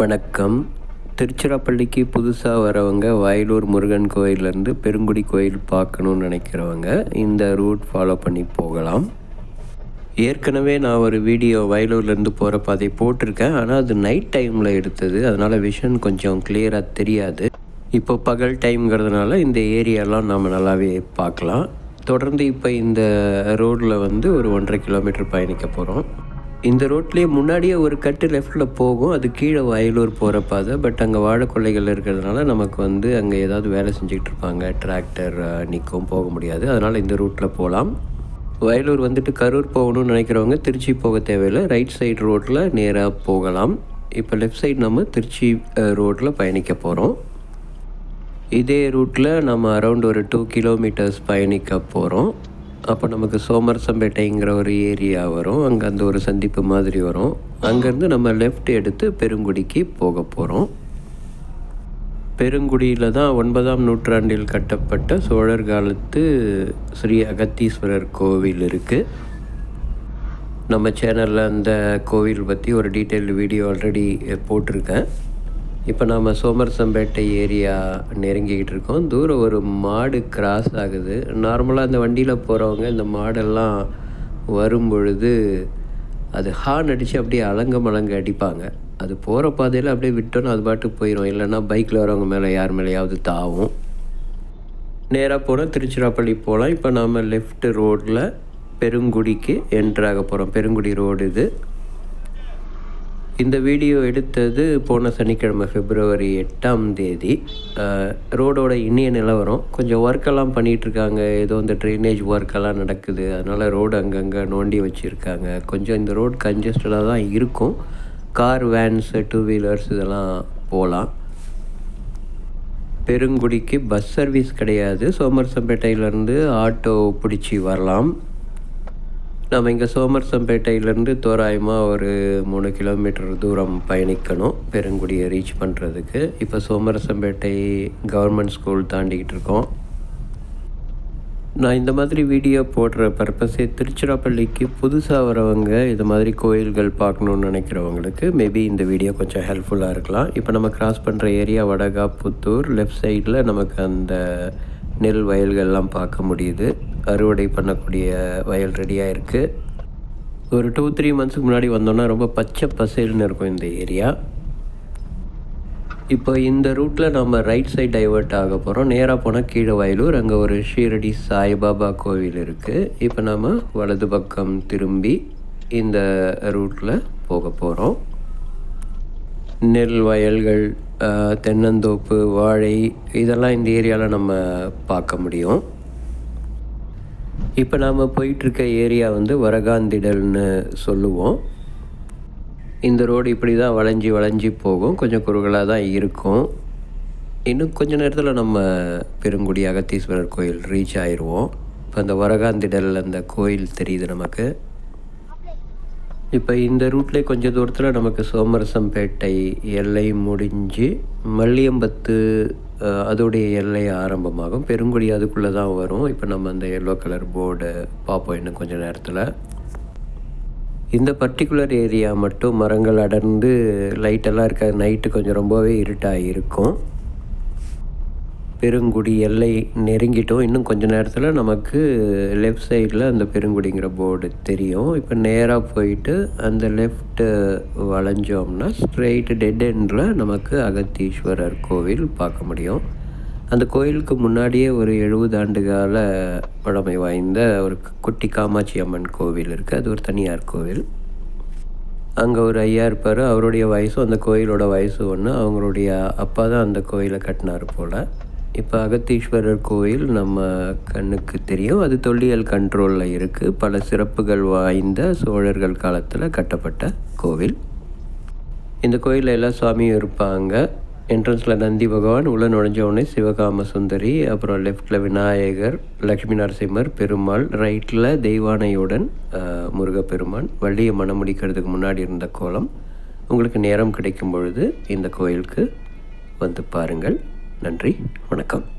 வணக்கம். திருச்சிராப்பள்ளிக்கு புதுசாக வரவங்க வயலூர் முருகன் கோயிலேருந்து பெருங்குடி கோயில் பார்க்கணுன்னு நினைக்கிறவங்க இந்த ரூட் ஃபாலோ பண்ணி போகலாம். ஏற்கனவே நான் ஒரு வீடியோ வயலூர்லேருந்து போகிற பாதை போட்டிருக்கேன். ஆனால் அது நைட் டைமில் எடுத்தது. அதனால் விஷன் கொஞ்சம் கிளியராக தெரியாது. இப்போ பகல் டைம்ங்கிறதுனால இந்த ஏரியாலாம் நாம் நல்லாவே பார்க்கலாம். தொடர்ந்து இப்போ இந்த ரோடில் வந்து ஒரு ஒன்றரை கிலோமீட்டர் பயணிக்க போகிறோம். இந்த ரோட்லேயே முன்னாடியே ஒரு கட்டு லெஃப்டில் போகும். அது கீழே வயலூர் போகிற பாதை. பட் அங்கே வாழைக்கொள்ளைகள் இருக்கிறதுனால நமக்கு வந்து அங்கே ஏதாவது வேலை செஞ்சுக்கிட்டு இருப்பாங்க. டிராக்டர் நிற்கும் போக முடியாது. அதனால் இந்த ரூட்டில் போகலாம் வயலூர் வந்துட்டு கரூர் போகணும்னு நினைக்கிறவங்க திருச்சி போக தேவையில்லை. ரைட் சைடு ரோட்டில் நேராக போகலாம். இப்போ லெஃப்ட் சைடு நம்ம திருச்சி ரோட்டில் பயணிக்க போகிறோம் இதே ரூட்டில் நம்ம அரௌண்ட் ஒரு டூ கிலோமீட்டர்ஸ் பயணிக்க போகிறோம் அப்போ நமக்கு சோமரசம்பேட்டைங்கிற ஒரு ஏரியா வரும். அங்கே அந்த ஒரு சந்திப்பு மாதிரி வரும். அங்கேருந்து நம்ம லெஃப்ட் எடுத்து பெருங்குடிக்கு போக போகிறோம் பெருங்குடியில் தான் ஒன்பதாம் நூற்றாண்டில் கட்டப்பட்ட சோழர் காலத்து ஸ்ரீ அகத்தீஸ்வரர் கோவில் இருக்குது நம்ம சேனலில் அந்த கோவில் பற்றி ஒரு டீட்டெயில் வீடியோ ஆல்ரெடி போட்டிருக்கேன். இப்போ நாம் சோமரசம்பேட்டை ஏரியா நெருங்கிக்கிட்டு இருக்கோம். தூரம் ஒரு மாடு கிராஸ் ஆகுது. நார்மலாக அந்த வண்டியில் போகிறவங்க இந்த மாடெல்லாம் வரும் பொழுது அது ஹார்ன் அடித்து அப்படியே அலங்க மலங்க அடிப்பாங்க. அது போகிற பாதையில் அப்படியே விட்டோன்னு அது பாட்டுக்கு போயிடும் இல்லைன்னா பைக்கில் வரவங்க மேலே யார் மேலேயாவது தாவும். நேராக போனால் திருச்சிராப்பள்ளி போகலாம் இப்போ நாம் லெஃப்ட் ரோட்டில் பெருங்குடிக்கு என்ட்ராக போகிறோம் பெருங்குடி ரோடு இது. இந்த வீடியோ எடுத்தது போன சனிக்கிழமை பிப்ரவரி எட்டாம் தேதி. ரோடோட இனிய நிலவரம். கொஞ்சம் ஒர்க்கெல்லாம் பண்ணிகிட்ருக்காங்க ஏதோ இந்த ட்ரைனேஜ் ஒர்க்கெல்லாம் நடக்குது. அதனால் ரோடு அங்கங்கே நோண்டி வச்சுருக்காங்க. கொஞ்சம் இந்த ரோடு கன்ஜஸ்டடாக தான் இருக்கும். கார் வேன்ஸு டூ வீலர்ஸ் இதெல்லாம் போகலாம் பெருங்குடிக்கு பஸ் சர்வீஸ் கிடையாது. சோமர்சம்பேட்டையிலேருந்து ஆட்டோ பிடிச்சி வரலாம். நம்ம இங்கே சோமர்சம்பேட்டையிலேருந்து தோராயமாக ஒரு மூணு கிலோமீட்டர் தூரம் பயணிக்கணும். பெருங்குடியை ரீச் பண்ணுறதுக்கு இப்போ சோமரசம்பேட்டை கவர்மெண்ட் ஸ்கூல் தாண்டிக்கிட்டு இருக்கோம். நான் இந்த மாதிரி வீடியோ போடுற பர்பஸே திருச்சிராப்பள்ளிக்கு புதுசாக வரவங்க இது மாதிரி கோயில்கள் பார்க்கணுன்னு நினைக்கிறவங்களுக்கு மேபி இந்த வீடியோ கொஞ்சம் ஹெல்ப்ஃபுல்லாக இருக்கலாம். இப்போ நம்ம கிராஸ் பண்ணுற ஏரியா வடகா புத்தூர் லெஃப்ட் சைடில் நமக்கு அந்த நெல் வயல்கள்லாம் பார்க்க முடியுது. அறுவடை பண்ணக்கூடிய வயல் ரெடியாக இருக்குது ஒரு டூ த்ரீ மந்த்ஸுக்கு முன்னாடி வந்தோன்னா ரொம்ப பச்சை பசேல்னு இருக்கும் இந்த ஏரியா. இப்போ இந்த ரூட்டில் நம்ம ரைட் சைட் டைவெர்ட் ஆக போகிறோம் நேராக போனால் கீழே வயலூர் அங்கே ஒரு ஷீரடி சாய்பாபா கோவில் இருக்குது இப்போ நம்ம வலது பக்கம் திரும்பி இந்த ரூட்டில் போக போகிறோம் நெல் வயல்கள் தென்னந்தோப்பு வாழை இதெல்லாம் இந்த ஏரியாவில் நம்ம பார்க்க முடியும். இப்போ நாம் போயிட்டுருக்க ஏரியா வந்து வரகாந்திடல்னு சொல்லுவோம். இந்த ரோடு இப்படி தான் வளைஞ்சி வளைஞ்சி போகும். கொஞ்சம் குறுகலாக தான் இருக்கும். இன்னும் கொஞ்ச நேரத்தில் நம்ம பெருங்குடி அகத்தீஸ்வரர் கோயில் ரீச் ஆயிடுவோம் இப்போ அந்த வரகாந்திடல் அந்த கோயில் தெரியுது நமக்கு. இப்போ இந்த ரூட்லேயே கொஞ்சம் தூரத்தில் நமக்கு சோமரசம்பேட்டை எல்லை முடிஞ்சு மல்லியம்பத்து அதோடைய எல்லை ஆரம்பமாகும். பெருங்குடி அதுக்குள்ளே தான் வரும். இப்போ நம்ம அந்த எல்லோ கலர் போர்டு பார்ப்போம் இன்னும் கொஞ்சம் நேரத்தில். இந்த பர்டிகுலர் ஏரியா மட்டும் மரங்கள் அடர்ந்து லைட்டெல்லாம் இருக்க நைட்டு கொஞ்சம் ரொம்பவே இருட்டாக இருக்கும் பெருங்குடி எல்லை நெருங்கிட்டோம். இன்னும் கொஞ்ச நேரத்தில் நமக்கு லெஃப்ட் சைடில் அந்த பெருங்குடிங்கிற போர்டு தெரியும். இப்போ நேராக போயிட்டு அந்த லெஃப்ட்டு வளைஞ்சோம்னா ஸ்ட்ரெயிட் டெட் எண்டில் நமக்கு அகத்தீஸ்வரர் கோவில் பார்க்க முடியும். அந்த கோயிலுக்கு முன்னாடியே ஒரு எழுபது ஆண்டு கால பழமை வாய்ந்த ஒரு குட்டி காமாட்சி அம்மன் கோவில் இருக்குது அது ஒரு தனியார் கோவில். அங்கே ஒரு ஐயா இருப்பார். அவருடைய வயசும் அந்த கோயிலோட வயசு ஒன்று அவங்களுடைய அப்பா தான் அந்த கோயிலை கட்டினார் போல். இப்போ அகத்தீஸ்வரர் கோயில் நம்ம கண்ணுக்கு தெரியும். அது தொல்லியல் கண்ட்ரோலில் இருக்குது பல சிறப்புகள் வாய்ந்த சோழர்கள் காலத்தில் கட்டப்பட்ட கோவில். இந்த கோயிலில் எல்லா சுவாமியும் இருப்பாங்க. என்ட்ரன்ஸில் நந்தி பகவான் உள்ள நுழைஞ்ச உடனே சிவகாம சுந்தரி அப்புறம் லெஃப்டில் விநாயகர் லக்ஷ்மி நரசிம்மர் பெருமாள் ரைட்டில் தெய்வானையுடன் முருகப்பெருமான் வள்ளியை மனம் முடிக்கிறதுக்கு முன்னாடி இருந்த கோலம். உங்களுக்கு நேரம் கிடைக்கும் பொழுது இந்த கோயிலுக்கு வந்து பாருங்கள். நன்றி வணக்கம்.